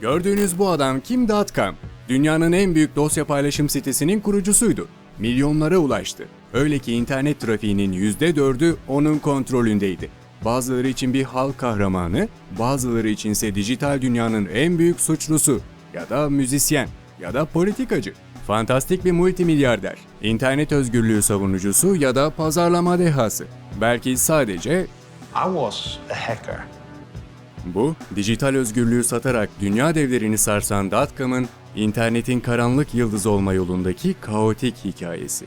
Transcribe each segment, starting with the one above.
Gördüğünüz bu adam Kim.com. Dünyanın en büyük dosya paylaşım sitesinin kurucusuydu. Milyonlara ulaştı. Öyle ki internet trafiğinin %4'ü onun kontrolündeydi. Bazıları için bir halk kahramanı, bazıları içinse dijital dünyanın en büyük suçlusu ya da müzisyen ya da politikacı. Fantastik bir multimilyarder, internet özgürlüğü savunucusu ya da pazarlama dehası. Belki sadece I was a hacker. Bu, dijital özgürlüğü satarak dünya devlerini sarsan Dotcom'ın internetin karanlık yıldız olma yolundaki kaotik hikayesi.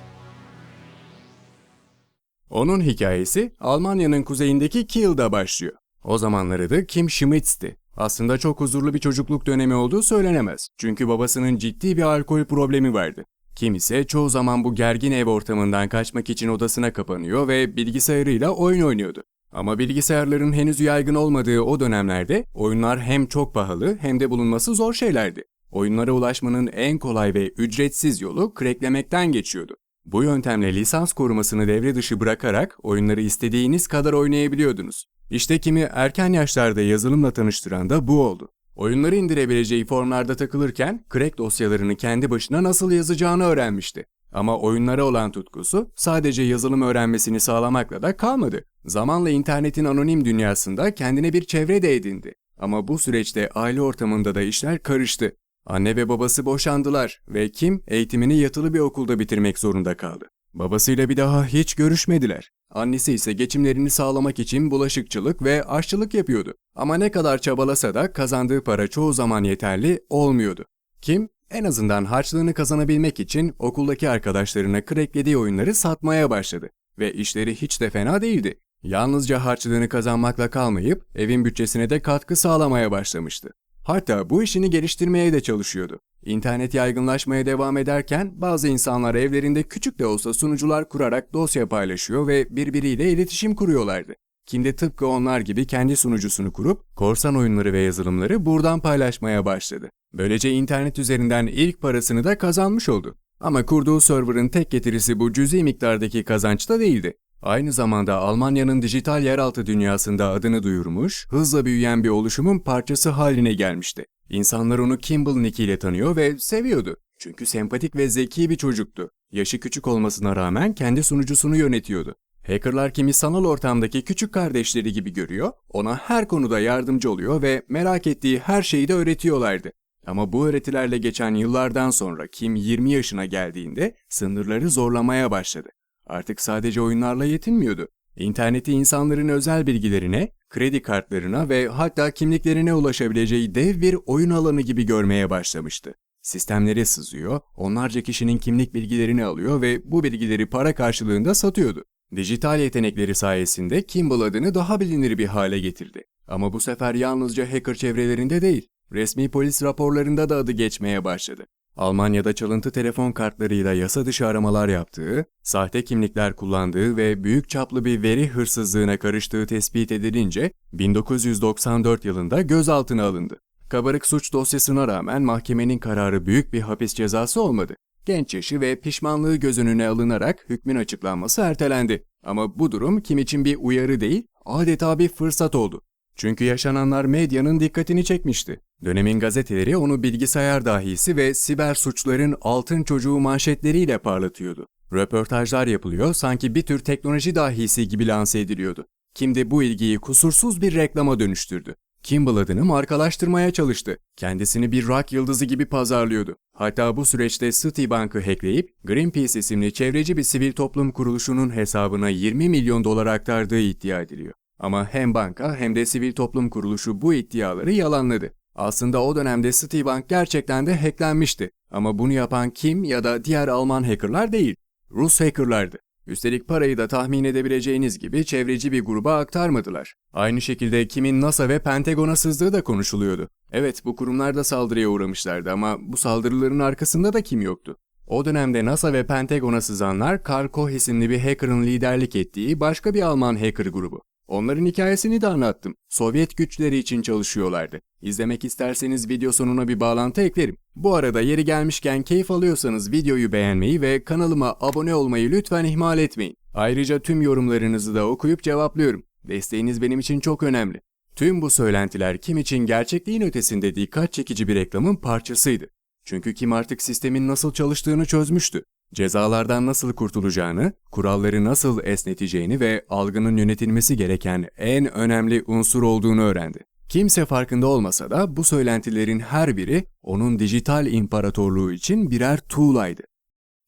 Onun hikayesi Almanya'nın kuzeyindeki Kiel'da başlıyor. O zamanlar adı Kim Schmitz'ti. Aslında çok huzurlu bir çocukluk dönemi olduğu söylenemez. Çünkü babasının ciddi bir alkol problemi vardı. Kim ise çoğu zaman bu gergin ev ortamından kaçmak için odasına kapanıyor ve bilgisayarıyla oyun oynuyordu. Ama bilgisayarların henüz yaygın olmadığı o dönemlerde oyunlar hem çok pahalı hem de bulunması zor şeylerdi. Oyunlara ulaşmanın en kolay ve ücretsiz yolu cracklemekten geçiyordu. Bu yöntemle lisans korumasını devre dışı bırakarak oyunları istediğiniz kadar oynayabiliyordunuz. İşte kimi erken yaşlarda yazılımla tanıştıran da bu oldu. Oyunları indirebileceği formlarda takılırken crack dosyalarını kendi başına nasıl yazacağını öğrenmişti. Ama oyunlara olan tutkusu sadece yazılım öğrenmesini sağlamakla da kalmadı. Zamanla internetin anonim dünyasında kendine bir çevre de edindi. Ama bu süreçte aile ortamında da işler karıştı. Anne ve babası boşandılar ve Kim eğitimini yatılı bir okulda bitirmek zorunda kaldı. Babasıyla bir daha hiç görüşmediler. Annesi ise geçimlerini sağlamak için bulaşıkçılık ve aşçılık yapıyordu. Ama ne kadar çabalasa da kazandığı para çoğu zaman yeterli olmuyordu. Kim en azından harçlığını kazanabilmek için okuldaki arkadaşlarına cracklediği oyunları satmaya başladı. Ve işleri hiç de fena değildi. Yalnızca harçlığını kazanmakla kalmayıp evin bütçesine de katkı sağlamaya başlamıştı. Hatta bu işini geliştirmeye de çalışıyordu. İnternet yaygınlaşmaya devam ederken bazı insanlar evlerinde küçük de olsa sunucular kurarak dosya paylaşıyor ve birbiriyle iletişim kuruyorlardı. Kim de tıpkı onlar gibi kendi sunucusunu kurup korsan oyunları ve yazılımları buradan paylaşmaya başladı. Böylece internet üzerinden ilk parasını da kazanmış oldu. Ama kurduğu server'ın tek getirisi bu cüzi miktardaki kazançta değildi. Aynı zamanda Almanya'nın dijital yeraltı dünyasında adını duyurmuş, hızla büyüyen bir oluşumun parçası haline gelmişti. İnsanlar onu Kimball Nick ile tanıyor ve seviyordu. Çünkü sempatik ve zeki bir çocuktu. Yaşı küçük olmasına rağmen kendi sunucusunu yönetiyordu. Hackerlar kimi sanal ortamdaki küçük kardeşleri gibi görüyor, ona her konuda yardımcı oluyor ve merak ettiği her şeyi de öğretiyorlardı. Ama bu öğretilerle geçen yıllardan sonra Kim 20 yaşına geldiğinde sınırları zorlamaya başladı. Artık sadece oyunlarla yetinmiyordu. İnterneti insanların özel bilgilerine, kredi kartlarına ve hatta kimliklerine ulaşabileceği dev bir oyun alanı gibi görmeye başlamıştı. Sistemlere sızıyor, onlarca kişinin kimlik bilgilerini alıyor ve bu bilgileri para karşılığında satıyordu. Dijital yetenekleri sayesinde Kimball adını daha bilinir bir hale getirdi. Ama bu sefer yalnızca hacker çevrelerinde değil, resmi polis raporlarında da adı geçmeye başladı. Almanya'da çalıntı telefon kartlarıyla yasa dışı aramalar yaptığı, sahte kimlikler kullandığı ve büyük çaplı bir veri hırsızlığına karıştığı tespit edilince 1994 yılında gözaltına alındı. Kabarık suç dosyasına rağmen mahkemenin kararı büyük bir hapis cezası olmadı. Genç yaşı ve pişmanlığı göz önüne alınarak hükmün açıklanması ertelendi. Ama bu durum kim için bir uyarı değil, adeta bir fırsat oldu. Çünkü yaşananlar medyanın dikkatini çekmişti. Dönemin gazeteleri onu bilgisayar dahisi ve siber suçların altın çocuğu manşetleriyle parlatıyordu. Röportajlar yapılıyor, sanki bir tür teknoloji dahisi gibi lanse ediliyordu. Kim de bu ilgiyi kusursuz bir reklama dönüştürdü. Kimball adını markalaştırmaya çalıştı. Kendisini bir rock yıldızı gibi pazarlıyordu. Hatta bu süreçte Citibank'ı hackleyip Greenpeace isimli çevreci bir sivil toplum kuruluşunun hesabına 20 milyon dolar aktardığı iddia ediliyor. Ama hem banka hem de sivil toplum kuruluşu bu iddiaları yalanladı. Aslında o dönemde Citibank gerçekten de hacklenmişti. Ama bunu yapan kim ya da diğer Alman hackerlar değil, Rus hackerlardı. Üstelik parayı da tahmin edebileceğiniz gibi çevreci bir gruba aktarmadılar. Aynı şekilde kimin NASA ve Pentagon'a sızdığı da konuşuluyordu. Evet bu kurumlar da saldırıya uğramışlardı ama bu saldırıların arkasında da kim yoktu? O dönemde NASA ve Pentagon'a sızanlar Karl Koch isimli bir hacker'ın liderlik ettiği başka bir Alman hacker grubu. Onların hikayesini de anlattım. Sovyet güçleri için çalışıyorlardı. İzlemek isterseniz video sonuna bir bağlantı eklerim. Bu arada yeri gelmişken keyif alıyorsanız videoyu beğenmeyi ve kanalıma abone olmayı lütfen ihmal etmeyin. Ayrıca tüm yorumlarınızı da okuyup cevaplıyorum. Desteğiniz benim için çok önemli. Tüm bu söylentiler Kim için gerçekliğin ötesinde dikkat çekici bir reklamın parçasıydı. Çünkü Kim artık sistemin nasıl çalıştığını çözmüştü. Cezalardan nasıl kurtulacağını, kuralları nasıl esneteceğini ve algının yönetilmesi gereken en önemli unsur olduğunu öğrendi. Kimse farkında olmasa da bu söylentilerin her biri onun dijital imparatorluğu için birer tuğlaydı.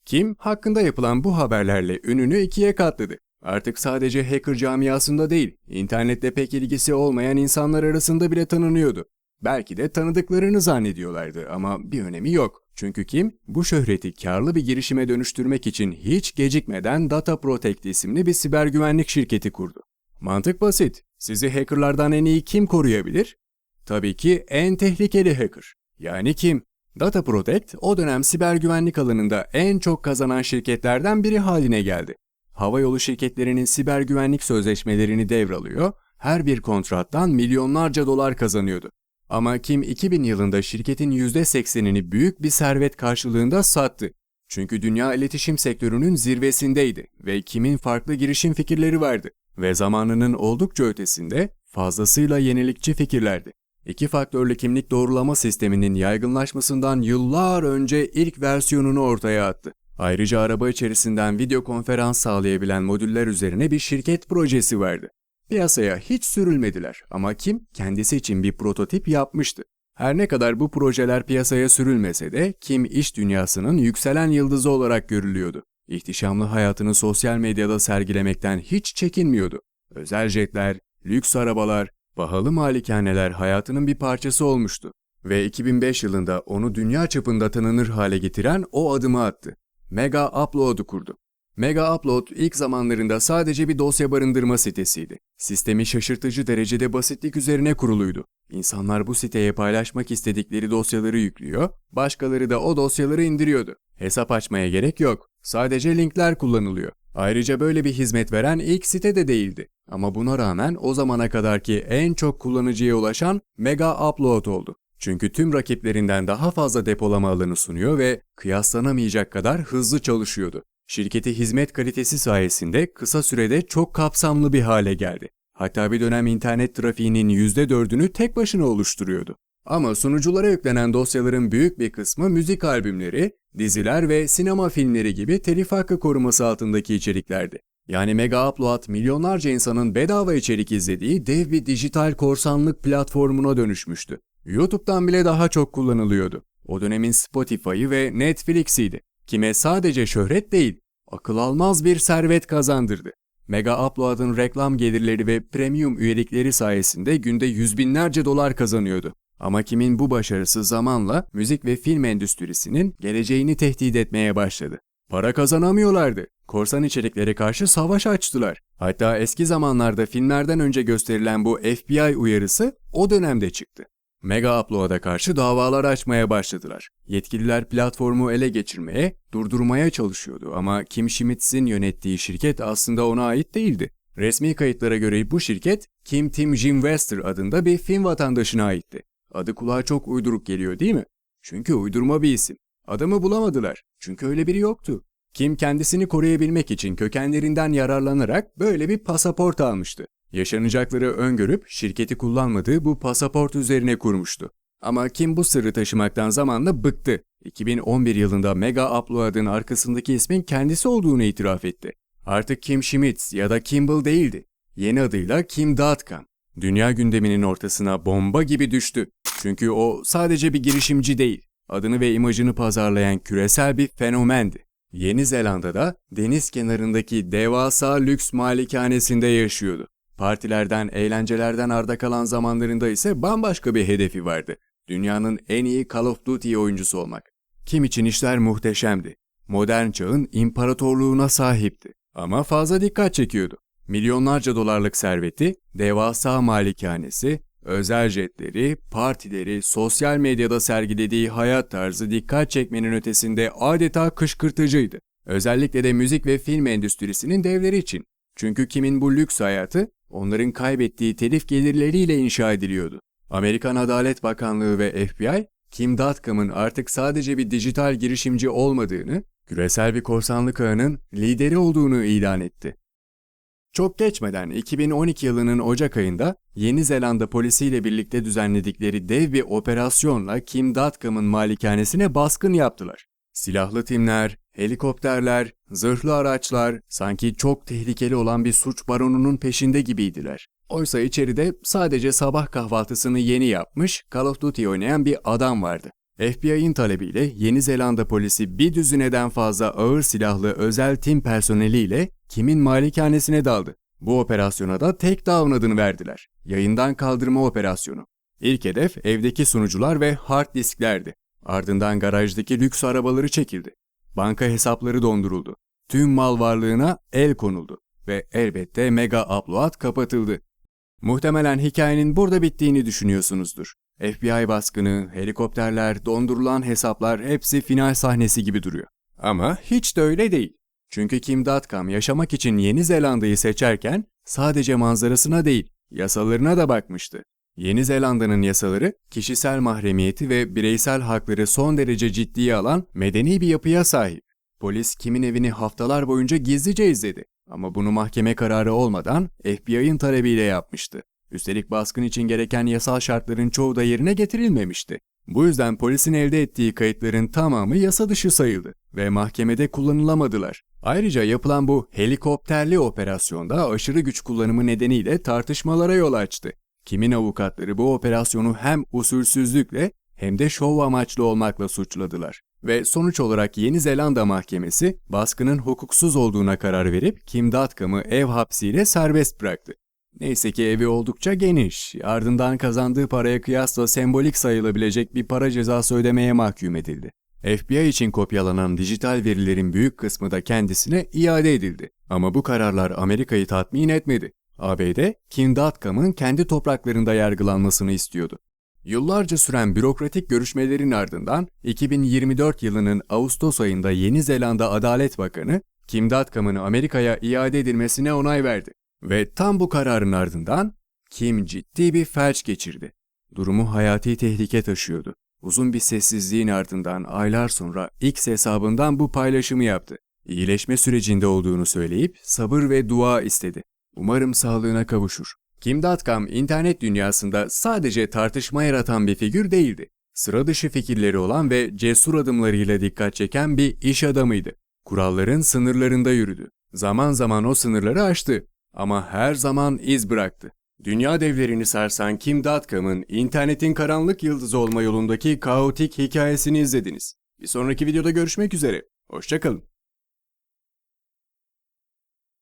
Kim hakkında yapılan bu haberlerle ününü ikiye katladı. Artık sadece hacker camiasında değil, internette pek ilgisi olmayan insanlar arasında bile tanınıyordu. Belki de tanıdıklarını zannediyorlardı ama bir önemi yok. Çünkü Kim bu şöhreti karlı bir girişime dönüştürmek için hiç gecikmeden Data Protect isimli bir siber güvenlik şirketi kurdu. Mantık basit. Sizi hackerlardan en iyi kim koruyabilir? Tabii ki en tehlikeli hacker. Yani kim? Data Protect o dönem siber güvenlik alanında en çok kazanan şirketlerden biri haline geldi. Havayolu şirketlerinin siber güvenlik sözleşmelerini devralıyor, her bir kontrattan milyonlarca dolar kazanıyordu. Ama Kim 2000 yılında şirketin %80'ini büyük bir servet karşılığında sattı. Çünkü dünya iletişim sektörünün zirvesindeydi ve Kim'in farklı girişim fikirleri vardı ve zamanının oldukça ötesinde fazlasıyla yenilikçi fikirlerdi. İki faktörlü kimlik doğrulama sisteminin yaygınlaşmasından yıllar önce ilk versiyonunu ortaya attı. Ayrıca araba içerisinden video konferans sağlayabilen modüller üzerine bir şirket projesi vardı. Piyasaya hiç sürülmediler ama Kim kendisi için bir prototip yapmıştı. Her ne kadar bu projeler piyasaya sürülmese de Kim iş dünyasının yükselen yıldızı olarak görülüyordu. İhtişamlı hayatını sosyal medyada sergilemekten hiç çekinmiyordu. Özel jetler, lüks arabalar, pahalı malikaneler hayatının bir parçası olmuştu. Ve 2005 yılında onu dünya çapında tanınır hale getiren o adımı attı. Mega Upload'u kurdu. Mega Upload ilk zamanlarında sadece bir dosya barındırma sitesiydi. Sistemi şaşırtıcı derecede basitlik üzerine kuruluydu. İnsanlar bu siteye paylaşmak istedikleri dosyaları yüklüyor, başkaları da o dosyaları indiriyordu. Hesap açmaya gerek yok. Sadece linkler kullanılıyor. Ayrıca böyle bir hizmet veren ilk site de değildi. Ama buna rağmen o zamana kadarki en çok kullanıcıya ulaşan Mega Upload oldu. Çünkü tüm rakiplerinden daha fazla depolama alanı sunuyor ve kıyaslanamayacak kadar hızlı çalışıyordu. Şirketi hizmet kalitesi sayesinde kısa sürede çok kapsamlı bir hale geldi. Hatta bir dönem internet trafiğinin %4'ünü tek başına oluşturuyordu. Ama sunuculara yüklenen dosyaların büyük bir kısmı müzik albümleri, diziler ve sinema filmleri gibi telif hakkı koruması altındaki içeriklerdi. Yani Mega Upload milyonlarca insanın bedava içerik izlediği dev bir dijital korsanlık platformuna dönüşmüştü. YouTube'dan bile daha çok kullanılıyordu. O dönemin Spotify'ı ve Netflix'iydi. Kime sadece şöhret değil, akıl almaz bir servet kazandırdı. Mega Upload'ın reklam gelirleri ve premium üyelikleri sayesinde günde yüz binlerce dolar kazanıyordu. Ama kimin bu başarısı zamanla müzik ve film endüstrisinin geleceğini tehdit etmeye başladı. Para kazanamıyorlardı. Korsan içeriklere karşı savaş açtılar. Hatta eski zamanlarda filmlerden önce gösterilen bu FBI uyarısı o dönemde çıktı. Mega Upload'a karşı davalar açmaya başladılar. Yetkililer platformu ele geçirmeye, durdurmaya çalışıyordu ama Kim Schmitz'in yönettiği şirket aslında ona ait değildi. Resmi kayıtlara göre bu şirket Kim Tim Jim Wester adında bir film vatandaşına aitti. Adı kulağa çok uyduruk geliyor değil mi? Çünkü uydurma bir isim. Adamı bulamadılar. Çünkü öyle biri yoktu. Kim kendisini koruyabilmek için kökenlerinden yararlanarak böyle bir pasaport almıştı. Yaşanacakları öngörüp şirketi kullanmadığı bu pasaport üzerine kurmuştu. Ama Kim bu sırrı taşımaktan zamanla bıktı. 2011 yılında Mega Upload'ın arkasındaki ismin kendisi olduğunu itiraf etti. Artık Kim Schmitz ya da Kimball değildi. Yeni adıyla Kim.com. Dünya gündeminin ortasına bomba gibi düştü. Çünkü o sadece bir girişimci değil, adını ve imajını pazarlayan küresel bir fenomendi. Yeni Zelanda'da deniz kenarındaki devasa lüks malikanesinde yaşıyordu. Partilerden, eğlencelerden arda kalan zamanlarında ise bambaşka bir hedefi vardı. Dünyanın en iyi Call of Duty oyuncusu olmak. Kim için işler muhteşemdi. Modern çağın imparatorluğuna sahipti. Ama fazla dikkat çekiyordu. Milyonlarca dolarlık serveti, devasa malikanesi, özel jetleri, partileri, sosyal medyada sergilediği hayat tarzı dikkat çekmenin ötesinde adeta kışkırtıcıydı. Özellikle de müzik ve film endüstrisinin devleri için. Çünkü kimin bu lüks hayatı onların kaybettiği telif gelirleriyle inşa ediliyordu. Amerikan Adalet Bakanlığı ve FBI, Kim.com'ın artık sadece bir dijital girişimci olmadığını, küresel bir korsanlık ağının lideri olduğunu ilan etti. Çok geçmeden 2012 yılının Ocak ayında Yeni Zelanda polisiyle birlikte düzenledikleri dev bir operasyonla Kim Dotcom'un malikanesine baskın yaptılar. Silahlı timler, helikopterler, zırhlı araçlar sanki çok tehlikeli olan bir suç baronunun peşinde gibiydiler. Oysa içeride sadece sabah kahvaltısını yeni yapmış Call of Duty oynayan bir adam vardı. FBI'ın talebiyle Yeni Zelanda polisi bir düzineden fazla ağır silahlı özel tim personeliyle Kim'in malikanesine daldı. Bu operasyona da Takedown adını verdiler. Yayından kaldırma operasyonu. İlk hedef evdeki sunucular ve hard disklerdi. Ardından garajdaki lüks arabaları çekildi. Banka hesapları donduruldu. Tüm mal varlığına el konuldu ve elbette mega upload kapatıldı. Muhtemelen hikayenin burada bittiğini düşünüyorsunuzdur. FBI baskını, helikopterler, dondurulan hesaplar hepsi final sahnesi gibi duruyor. Ama hiç de öyle değil. Çünkü Kim Dotcom yaşamak için Yeni Zelanda'yı seçerken sadece manzarasına değil, yasalarına da bakmıştı. Yeni Zelanda'nın yasaları kişisel mahremiyeti ve bireysel hakları son derece ciddiye alan medeni bir yapıya sahip. Polis Kim'in evini haftalar boyunca gizlice izledi ama bunu mahkeme kararı olmadan FBI'ın talebiyle yapmıştı. Üstelik baskın için gereken yasal şartların çoğu da yerine getirilmemişti. Bu yüzden polisin elde ettiği kayıtların tamamı yasa dışı sayıldı ve mahkemede kullanılamadılar. Ayrıca yapılan bu helikopterli operasyonda aşırı güç kullanımı nedeniyle tartışmalara yol açtı. Kimin avukatları bu operasyonu hem usulsüzlükle hem de şov amaçlı olmakla suçladılar. Ve sonuç olarak Yeni Zelanda mahkemesi baskının hukuksuz olduğuna karar verip Kim Dotcom'ı ev hapsiyle serbest bıraktı. Neyse ki evi oldukça geniş, ardından kazandığı paraya kıyasla sembolik sayılabilecek bir para cezası ödemeye mahkum edildi. FBI için kopyalanan dijital verilerin büyük kısmı da kendisine iade edildi. Ama bu kararlar Amerika'yı tatmin etmedi. ABD, Kim Dotcom'ın kendi topraklarında yargılanmasını istiyordu. Yıllarca süren bürokratik görüşmelerin ardından 2024 yılının Ağustos ayında Yeni Zelanda Adalet Bakanı, Kim Dotcom'un Amerika'ya iade edilmesine onay verdi. Ve tam bu kararın ardından Kim ciddi bir felç geçirdi. Durumu hayati tehlike taşıyordu. Uzun bir sessizliğin ardından aylar sonra X hesabından bu paylaşımı yaptı. İyileşme sürecinde olduğunu söyleyip sabır ve dua istedi. Umarım sağlığına kavuşur. Kim Dotcom internet dünyasında sadece tartışma yaratan bir figür değildi. Sıra dışı fikirleri olan ve cesur adımlarıyla dikkat çeken bir iş adamıydı. Kuralların sınırlarında yürüdü. Zaman zaman o sınırları aştı ama her zaman iz bıraktı. Dünya devlerini sarsan Kim Dotcom'ın internetin karanlık yıldızı olma yolundaki kaotik hikayesini izlediniz. Bir sonraki videoda görüşmek üzere. Hoşçakalın.